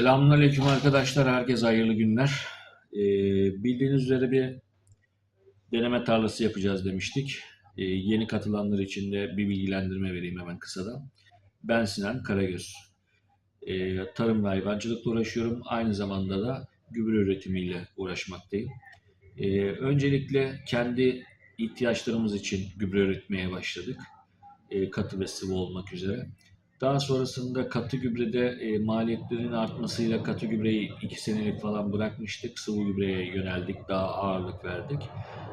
Selamünaleyküm arkadaşlar. Herkese hayırlı günler. Ee, bildiğiniz üzere bir deneme tarlası yapacağız demiştik. Ee, yeni katılanlar için de bir bilgilendirme vereyim hemen kısadan. Ben Sinan Karagöz. Ee, tarım ve hayvancılıkla uğraşıyorum. Aynı zamanda da gübre üretimiyle uğraşmaktayım. Ee, öncelikle kendi ihtiyaçlarımız için gübre üretmeye başladık. Ee, katı ve sıvı olmak üzere. Daha sonrasında katı gübrede e, maliyetlerin artmasıyla katı gübreyi 2 senelik falan bırakmıştık. Sıvı gübreye yöneldik, daha ağırlık verdik.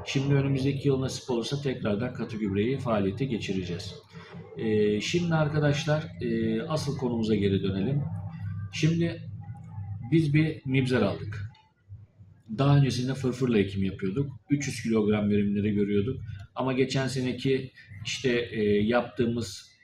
Şimdi önümüzdeki yıl nasip olursa tekrardan katı gübreyi faaliyete geçireceğiz. E, şimdi arkadaşlar e, asıl konumuza geri dönelim. Şimdi biz bir mibzer aldık. Daha öncesinde fırfırla ekim yapıyorduk. 300 kilogram verimleri görüyorduk. Ama geçen seneki işte e, yaptığımız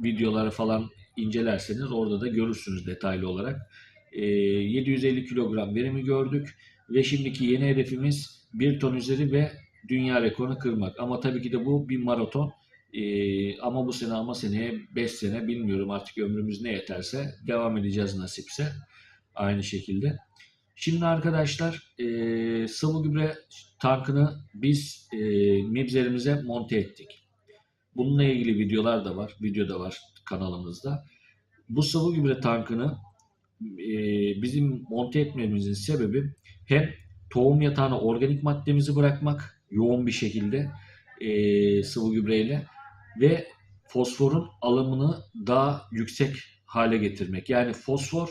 videoları falan incelerseniz orada da görürsünüz detaylı olarak. E, 750 kilogram verimi gördük ve şimdiki yeni hedefimiz 1 ton üzeri ve dünya rekorunu kırmak. Ama tabii ki de bu bir maraton. E, ama bu sene ama seneye 5 sene bilmiyorum artık ömrümüz ne yeterse devam edeceğiz nasipse. Aynı şekilde. Şimdi arkadaşlar e, sıvı gübre tankını biz e, mibzerimize monte ettik. Bununla ilgili videolar da var, video da var kanalımızda. Bu sıvı gübre tankını e, bizim monte etmemizin sebebi hem tohum yatağına organik maddemizi bırakmak yoğun bir şekilde e, sıvı gübreyle ve fosforun alımını daha yüksek hale getirmek. Yani fosfor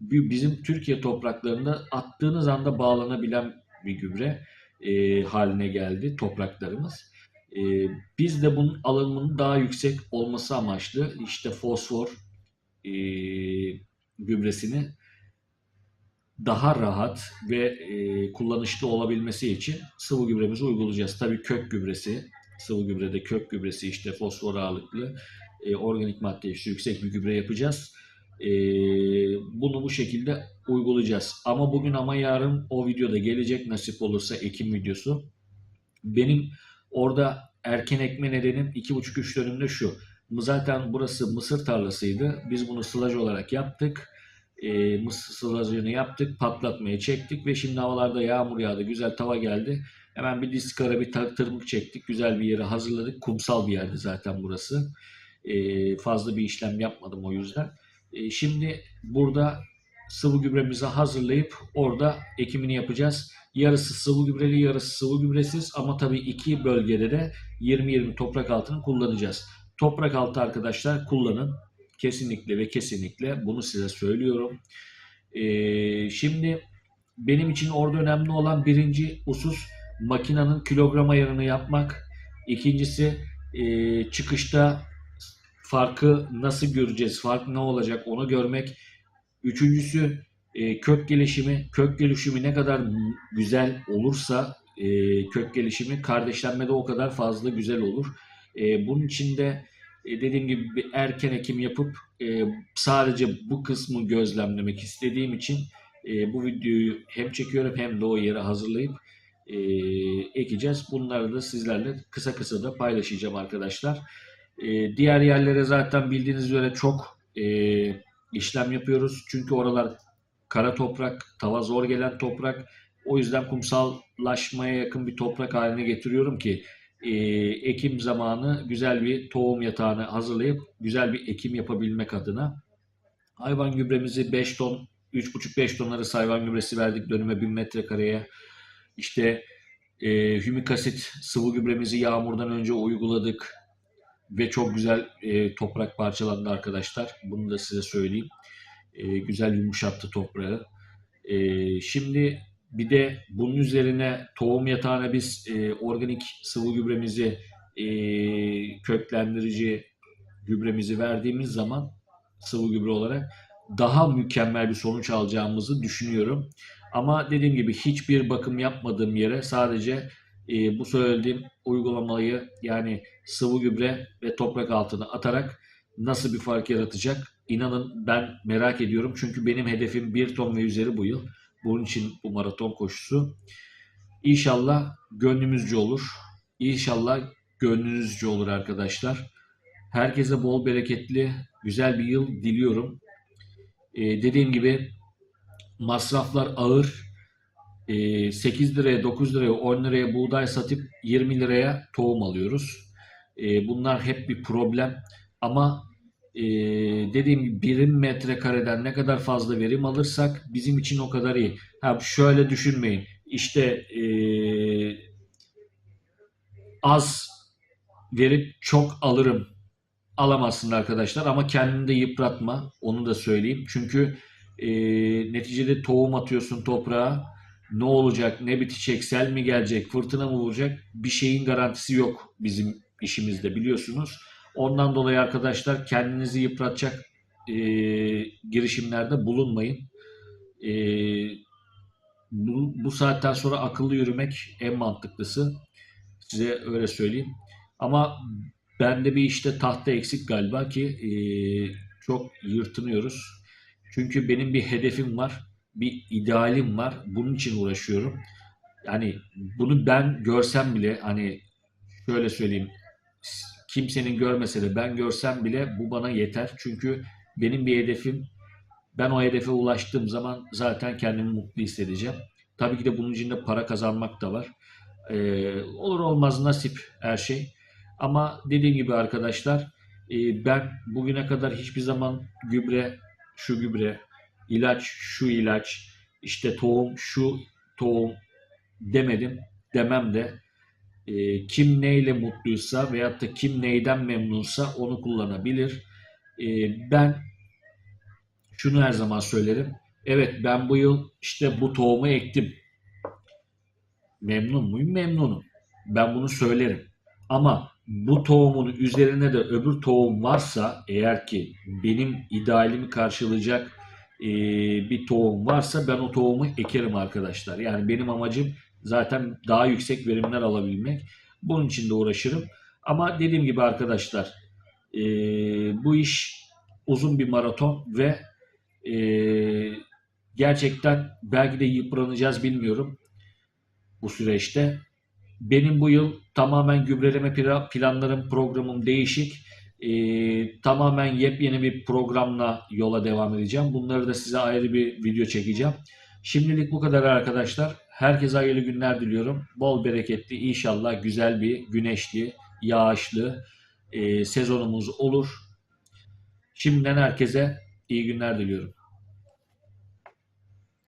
bizim Türkiye topraklarında attığınız anda bağlanabilen bir gübre e, haline geldi topraklarımız. E, biz de bunun alımının daha yüksek olması amaçlı işte fosfor e, gübresini daha rahat ve e, kullanışlı olabilmesi için sıvı gübremizi uygulayacağız. Tabii kök gübresi, sıvı gübrede kök gübresi işte fosfor ağırlıklı e, organik madde işte yüksek bir gübre yapacağız. E, bunu bu şekilde uygulayacağız. Ama bugün ama yarın o videoda gelecek nasip olursa Ekim videosu. Benim orada erken ekme nedenim 2,5-3 dönümde şu. Zaten burası mısır tarlasıydı. Biz bunu sılaj olarak yaptık. E, mısır sılajını yaptık. Patlatmaya çektik ve şimdi havalarda yağmur yağdı. Güzel tava geldi. Hemen bir diskara bir tırmık çektik. Güzel bir yere hazırladık. Kumsal bir yerdi zaten burası. E, fazla bir işlem yapmadım o yüzden. E, şimdi burada sıvı gübremizi hazırlayıp orada ekimini yapacağız. Yarısı sıvı gübreli, yarısı sıvı gübresiz ama tabii iki bölgede de 20-20 toprak altını kullanacağız. Toprak altı arkadaşlar kullanın. Kesinlikle ve kesinlikle bunu size söylüyorum. Ee, şimdi benim için orada önemli olan birinci husus makinenin kilogram ayarını yapmak. İkincisi e, çıkışta farkı nasıl göreceğiz, fark ne olacak onu görmek. Üçüncüsü e, kök gelişimi. Kök gelişimi ne kadar güzel olursa e, kök gelişimi kardeşlenmede o kadar fazla güzel olur. E, bunun için de e, dediğim gibi bir erken ekim yapıp e, sadece bu kısmı gözlemlemek istediğim için e, bu videoyu hem çekiyorum hem de o yere hazırlayıp e, ekeceğiz. Bunları da sizlerle kısa kısa da paylaşacağım arkadaşlar. E, diğer yerlere zaten bildiğiniz üzere çok e, işlem yapıyoruz. Çünkü oralar kara toprak, tava zor gelen toprak. O yüzden kumsallaşmaya yakın bir toprak haline getiriyorum ki e, ekim zamanı güzel bir tohum yatağını hazırlayıp güzel bir ekim yapabilmek adına. Hayvan gübremizi 5 ton, 3,5-5 ton arası hayvan gübresi verdik dönüme 1000 metrekareye. İşte e, hümik asit sıvı gübremizi yağmurdan önce uyguladık ve çok güzel e, toprak parçalandı arkadaşlar. Bunu da size söyleyeyim. E, güzel yumuşattı toprağı. E, şimdi bir de bunun üzerine tohum yatağına biz e, organik sıvı gübremizi e, köklendirici gübremizi verdiğimiz zaman sıvı gübre olarak daha mükemmel bir sonuç alacağımızı düşünüyorum. Ama dediğim gibi hiçbir bakım yapmadığım yere sadece e, bu söylediğim uygulamayı yani sıvı gübre ve toprak altına atarak nasıl bir fark yaratacak? İnanın ben merak ediyorum. Çünkü benim hedefim 1 ton ve üzeri bu yıl. Bunun için bu maraton koşusu. İnşallah gönlümüzce olur. İnşallah gönlünüzce olur arkadaşlar. Herkese bol bereketli, güzel bir yıl diliyorum. E, dediğim gibi masraflar ağır. E, 8 liraya, 9 liraya, 10 liraya buğday satıp 20 liraya tohum alıyoruz. E, bunlar hep bir problem. Ama e, dediğim gibi birim metrekareden ne kadar fazla verim alırsak bizim için o kadar iyi. Ha, şöyle düşünmeyin. İşte e, az verip çok alırım. Alamazsın arkadaşlar ama kendini de yıpratma. Onu da söyleyeyim. Çünkü e, neticede tohum atıyorsun toprağa. Ne olacak, ne bitecek, sel mi gelecek, fırtına mı vuracak? Bir şeyin garantisi yok bizim işimizde biliyorsunuz. Ondan dolayı arkadaşlar kendinizi yıpratacak e, girişimlerde bulunmayın. E, bu, bu saatten sonra akıllı yürümek en mantıklısı. Size öyle söyleyeyim. Ama bende bir işte tahta eksik galiba ki e, çok yırtınıyoruz. Çünkü benim bir hedefim var, bir idealim var. Bunun için uğraşıyorum. Yani bunu ben görsem bile hani şöyle söyleyeyim kimsenin görmese de ben görsem bile bu bana yeter. Çünkü benim bir hedefim ben o hedefe ulaştığım zaman zaten kendimi mutlu hissedeceğim. Tabii ki de bunun içinde para kazanmak da var. Ee, olur olmaz nasip her şey. Ama dediğim gibi arkadaşlar e, ben bugüne kadar hiçbir zaman gübre, şu gübre, ilaç, şu ilaç, işte tohum, şu tohum demedim. Demem de e, kim neyle mutluysa veyahut da kim neyden memnunsa onu kullanabilir. E, ben şunu her zaman söylerim. Evet ben bu yıl işte bu tohumu ektim. Memnun muyum? Memnunum. Ben bunu söylerim. Ama bu tohumun üzerine de öbür tohum varsa eğer ki benim idealimi karşılayacak e, bir tohum varsa ben o tohumu ekerim arkadaşlar. Yani benim amacım zaten daha yüksek verimler alabilmek. Bunun için de uğraşırım. Ama dediğim gibi arkadaşlar e, bu iş uzun bir maraton ve e, gerçekten belki de yıpranacağız bilmiyorum bu süreçte. Benim bu yıl tamamen gübreleme planlarım, programım değişik. Ee, tamamen yepyeni bir programla yola devam edeceğim. Bunları da size ayrı bir video çekeceğim. Şimdilik bu kadar arkadaşlar. Herkese hayırlı günler diliyorum. Bol bereketli, inşallah güzel bir güneşli, yağışlı e, sezonumuz olur. Şimdiden herkese iyi günler diliyorum.